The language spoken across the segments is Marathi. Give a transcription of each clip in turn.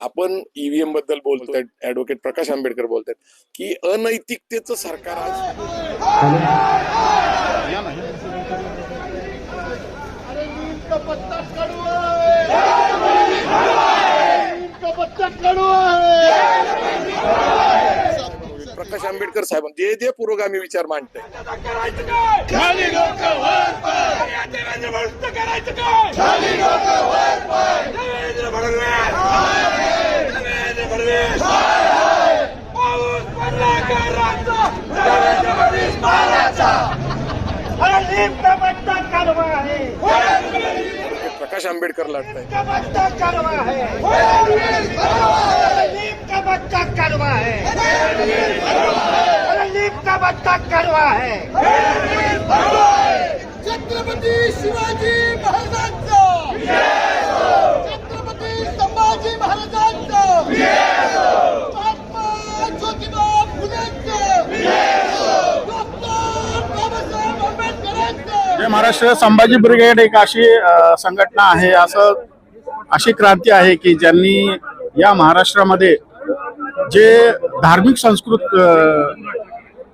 आपण ईव्हीएमबद्दल बोलतोय ऍडव्होकेट प्रकाश आंबेडकर बोलतात की अनैतिकतेचं सरकार आज प्रकाश आंबेडकर साहेब जे जे पुरोगामी विचार मांडताय खाली लोक वर पाय. देवेंद्र फडणवीस करायचं काय खाली लोक वर पाय. देवेंद्र फडणवीस देवेंद्र फडणवीस पाऊस पडला का रातचा? देवेंद्र फडणवीस महाराजचा. अरे नीम का पत्ता कडवा आहे प्रकाश आंबेडकर लढताय का पत्ता कडवा आहे अरे नीम का पत्ता कडवा आहे अरे नीम का आंबेडकर कडवा आहे छत्रपती शिवाजी महाराजांचं छत्रपती संभाजी महाराजांचं महात्मा ज्योतिबा फुलेंचं डॉक्टर बाबासाहेब आंबेडकरांचं जय महाराष्ट्र संभाजी ब्रिगेड एक अशी संघटना आहे असं अशी क्रांती आहे की ज्यांनी या महाराष्ट्रामध्ये जे धार्मिक संस्कृत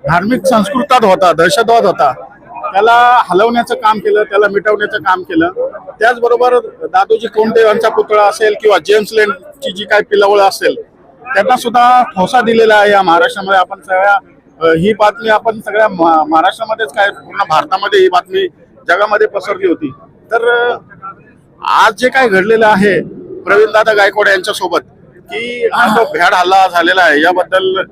धार्मिक संस्कृतात होता दहशतवाद होता त्याला हलवण्याचं काम केलं त्याला मिटवण्याचं काम केलं. त्याचबरोबर दादोजी कोंडे यांचा पुतळा असेल किंवा जेम्स लेनची जी काही पिलावळ असेल त्यांना सुद्धा ठोसा दिलेला आहे या महाराष्ट्रामध्ये. आपण सगळ्या ही बातमी आपण सगळ्या महाराष्ट्रामध्येच काय पूर्ण भारतामध्ये ही बातमी जगामध्ये पसरली होती. तर आज जे काय घडलेलं आहे प्रवीण दादा गायकवाड यांच्यासोबत की हा जो भ्याड हल्ला झालेला आहे याबद्दल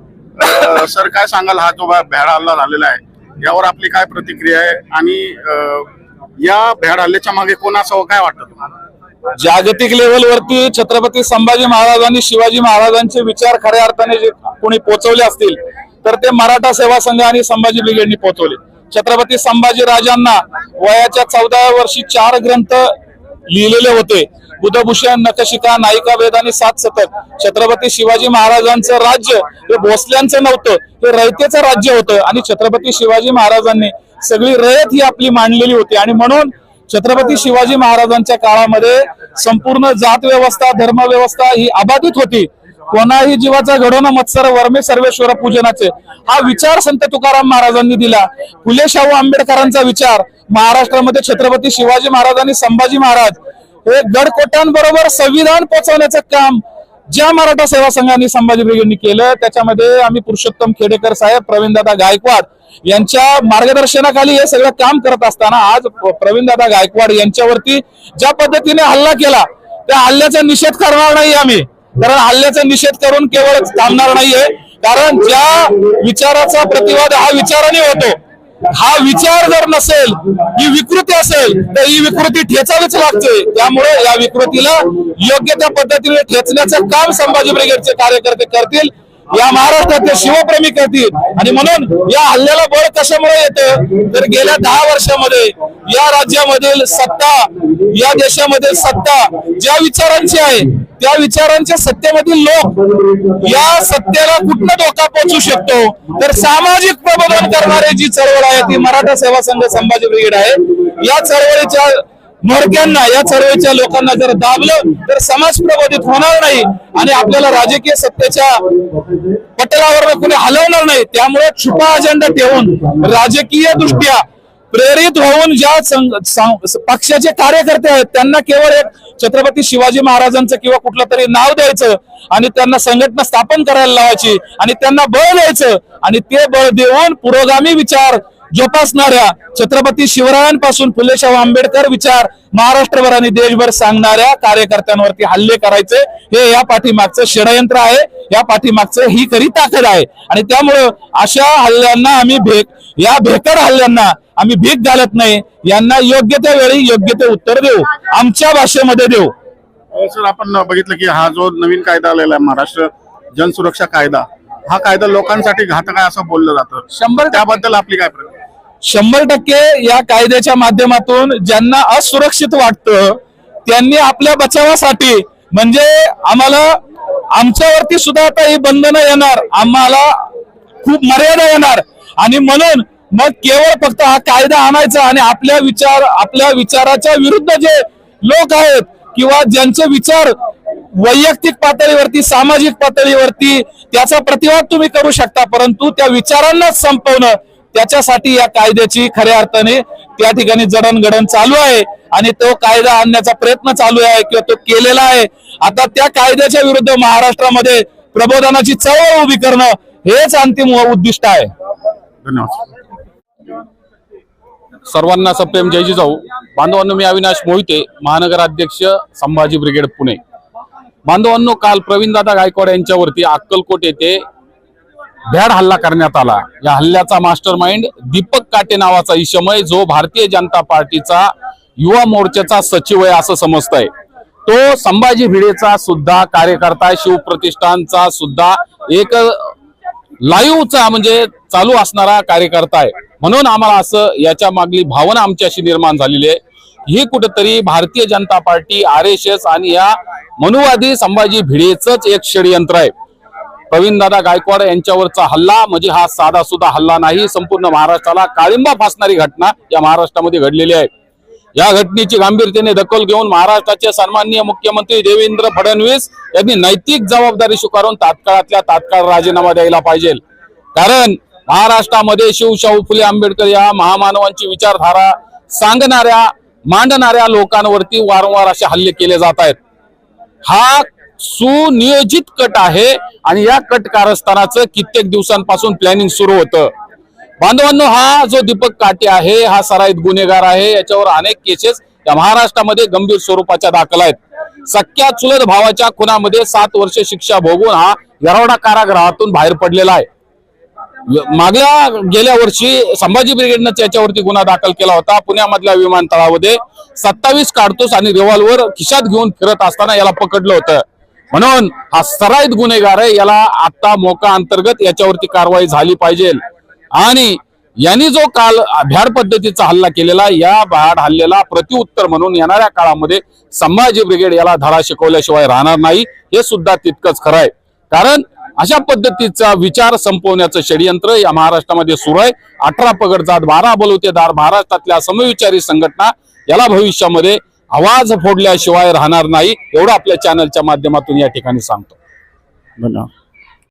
सर काय सांगाल? हा जो भ्याड हल्ला झालेला आहे यावर आपली काय प्रतिक्रिया आहे? आणि या भ्याड हल्ल्याच्या मागे कोण असावं काय वाटतं तुम्हाला? जागतिक लेवलवरती छत्रपती संभाजी महाराजांनी शिवाजी महाराजांचे विचार खऱ्या अर्थाने जे कोणी पोहोचवले असतील तर ते मराठा सेवा संघ आणि संभाजी ब्रिगेडनी पोहोचवले छत्रपती संभाजी राजांना वयाच्या चौदाव्या वर्षी चार ग्रंथ लिहिलेले होते. बुधभूषण नखशिका नायिका वेद आणि सात सतत. छत्रपती शिवाजी महाराजांचं राज्य हे भोसल्यांचं नव्हतं हे रयतेचं राज्य होतं. आणि छत्रपती शिवाजी महाराजांनी सगळी रयत ही आपली मांडलेली होती. आणि म्हणून छत्रपती शिवाजी महाराजांच्या काळामध्ये संपूर्ण जात व्यवस्था धर्म व्यवस्था ही अबाधित होती. कोणाही जीवाचा घडवणं मत्सर वर्मे सर्वेश्वर पूजनाचे. हा विचार संत तुकाराम महाराजांनी दिला. फुले शाहू आंबेडकरांचा विचार. महाराष्ट्रामध्ये छत्रपती शिवाजी महाराज आणि संभाजी महाराज हे गडकोटांबरोबर संविधान पोहोचवण्याचं काम ज्या मराठा सेवा संघाने संभाजी ब्रिगेडनी केलं त्याच्यामध्ये आम्ही पुरुषोत्तम खेडेकर साहेब प्रवीणदादा गायकवाड यांच्या मार्गदर्शनाखाली हे सगळं काम करत असताना आज प्रवीणदादा गायकवाड यांच्यावरती ज्या पद्धतीने हल्ला केला त्या हल्ल्याचा निषेध करणार नाही आम्ही. कारण हल्ल्याचा निषेध करून केवळ थांबणार नाहीये. कारण ज्या विचाराचा प्रतिवाद हा विचाराने होतो. हा विचार जर नसेल ही विकृती असेल तर ही विकृती ठेचावीच लागते. त्यामुळे या विकृतीला योग्य त्या पद्धतीने ठेचण्याचं काम संभाजी ब्रिगेडचे कार्यकर्ते करतील. या महाराष्ट्रातले शिवप्रेमी करतील. आणि म्हणून या हल्ल्याला बळ कशामुळे येतं? तर गेल्या दहा वर्षामध्ये या राज्यामधील सत्ता या देशामधील सत्ता ज्या विचारांची आहे त्या विचारांच्या सत्तेमधील लोक या सत्तेला कुठनं धोका पोहोचू शकतो? तर सामाजिक प्रबोधन करणारी जी चळवळ आहे ती मराठा सेवा संघ संभाजी ब्रिगेड आहे. या चळवळीच्या म्होरक्यांना या चळवळीच्या लोकांना जर दाबलं तर समाज प्रबोधित होणार नाही आणि आपल्याला राजकीय सत्तेच्या पटलावर कुणी हलवणार नाही. त्यामुळे छुपा अजेंडा ठेवून राजकीय दृष्ट्या प्रेरित होऊन ज्या पक्षाचे कार्यकर्ते आहेत त्यांना केवळ एक छत्रपती शिवाजी महाराजांचं किंवा कुठलं तरी नाव द्यायचं आणि त्यांना संघटना स्थापन करायला लावायची आणि त्यांना बळ द्यायचं आणि ते बळ देऊन पुरोगामी विचार जोपासणाऱ्या छत्रपती शिवरायांपासून फुले शाहू आंबेडकर विचार महाराष्ट्रभर आणि देशभर सांगणाऱ्या कार्यकर्त्यांवरती हल्ले करायचे हे या पाठीमागचं षडयंत्र आहे. या पाठीमागचं ही खरी ताकद आहे. आणि त्यामुळं अशा हल्ल्यांना आम्ही भेक या भेकड हल्ल्यांना आम्ही भीक घालत नाही. यांना योग्य त्या वेळी योग्य ते उत्तर देऊ. आमच्या भाषेमध्ये देऊ. सर आपण बघितलं की हा जो नवीन कायदा आलेला आहे महाराष्ट्र जनसुरक्षा कायदा हा कायदा लोकांसाठी घातक आहे असं बोललं जातं. शंभर त्याबद्दल आपली काय प्रतिक्रिया? शंभर टक्के या कायद्याच्या माध्यमातून ज्यांना असुरक्षित वाटतं त्यांनी आपल्या बचावासाठी म्हणजे आम्हाला आमच्यावरती सुद्धा आता ही बंधनं येणार आम्हाला खूप मर्यादा येणार. आणि म्हणून मग केवळ फक्त हा कायदा आणायचा आणि आपल्या विचार आपल्या विचाराच्या विरुद्ध जे लोक आहेत किंवा ज्यांचे विचार वैयक्तिक पातळीवरती सामाजिक पातळीवरती त्याचा प्रतिवाद तुम्ही करू शकता परंतु त्या विचारांनाच संपवणं त्याच्यासाठी या कायद्याची खऱ्या अर्थाने त्या ठिकाणी जडणघडण चालू आहे आणि तो कायदा आणण्याचा प्रयत्न चालू आहे किंवा तो केलेला आहे. आता त्या कायद्याच्या विरुद्ध महाराष्ट्रामध्ये प्रबोधनाची चळवळ उभी करणं हेच अंतिम उद्दिष्ट आहे. धन्यवाद. सर्वांना सप्रेम जय जिजाऊ. बांधवांनो मी अविनाश मोहिते महानगर अध्यक्ष संभाजी ब्रिगेड पुणे. बांधवांनो काल प्रवीणदादा गायकवाड यांच्यावरती अक्कलकोट येथे भ्याड हल्ला करण्यात आला. या हल्ल्याचा मास्टर माइंड दीपक काटे नावाचा इशमय जो भारतीय जनता पार्टीचा युवा मोर्चाचा सचिव आहे असं समजतंय. तो संभाजी भिडेचा सुद्धा कार्यकर्ता आहे, शिवप्रतिष्ठानचा सुद्धा एक लाईव्हचा म्हणजे चालू असणारा कार्यकर्ता आहे. म्हणून आम्हाला असं याच्या मागली भावना आमच्याशी निर्माण झालेली आहे. ही कुठंतरी Bharatiya Janata party R S S आणि या मनुवादी संभाजी भिडेच एक षडयंत्र आहे. प्रवीणदादा गायकवाड यांच्यावरचा हल्ला म्हणजे हा साधा सुद्धा हल्ला नाही संपूर्ण महाराष्ट्राला काळिंबा फासणारी घटना या महाराष्ट्रामध्ये घडलेली आहे. या घटनेची गांभीर्याने दखल घेऊन महाराष्ट्राचे सन्माननीय मुख्यमंत्री देवेंद्र फडणवीस यांनी नैतिक जबाबदारी स्वीकारून तात्काळातल्या तात्काळ राजीनामा द्यायला पाहिजे. कारण महाराष्ट्रामध्ये शिवशाहू फुले आंबेडकर या महामानवांची विचारधारा सांगणाऱ्या मांडणाऱ्या लोकांवरती वारंवार असे हल्ले केले जात आहेत. हा सुनियोजित कट आहे आणि या कट कारस्थानाचं कित्येक दिवसांपासून प्लॅनिंग सुरू होतं. बांधवांनो हा जो दीपक काटे आहे हा सराईत गुन्हेगार आहे. याच्यावर अनेक केसेस या महाराष्ट्रामध्ये गंभीर स्वरूपाच्या दाखल आहेत. सख्या चुलत भावाच्या खुनामध्ये सात वर्ष शिक्षा भोगून हा येरवडा कारागृहातून बाहेर पडलेला आहे. मागल्या गेल्या वर्षी संभाजी ब्रिगेडनं त्याच्यावरती गुन्हा दाखल केला होता. पुण्यामधल्या विमानतळामध्ये सत्तावीस काढतोस आणि रिव्हॉल्वर खिशात घेऊन फिरत असताना याला पकडलं होतं. म्हणून हा सराईत गुन्हेगार आहे याला आता मोका अंतर्गत याच्यावरती कारवाई झाली पाहिजे. आणि यांनी जो काल भ्याड पद्धतीचा हल्ला केलेला या भ्याड हल्ल्याला प्रतिउत्तर म्हणून येणाऱ्या काळामध्ये संभाजी ब्रिगेड याला धडा शिकवल्याशिवाय राहणार नाही हे सुद्धा तितकंच खरं आहे. कारण अशा पद्धतीचा विचार संपवण्याचं षडयंत्र या महाराष्ट्रामध्ये सुरू आहे. अठरा पगड जात बारा बलुतेदार महाराष्ट्रातल्या समविचारी संघटना याला भविष्यामध्ये आवाज फोडल्याशिवाय राहणार नाही एवढं आपल्या चॅनलच्या माध्यमातून या ठिकाणी सांगतो. धन्यवाद.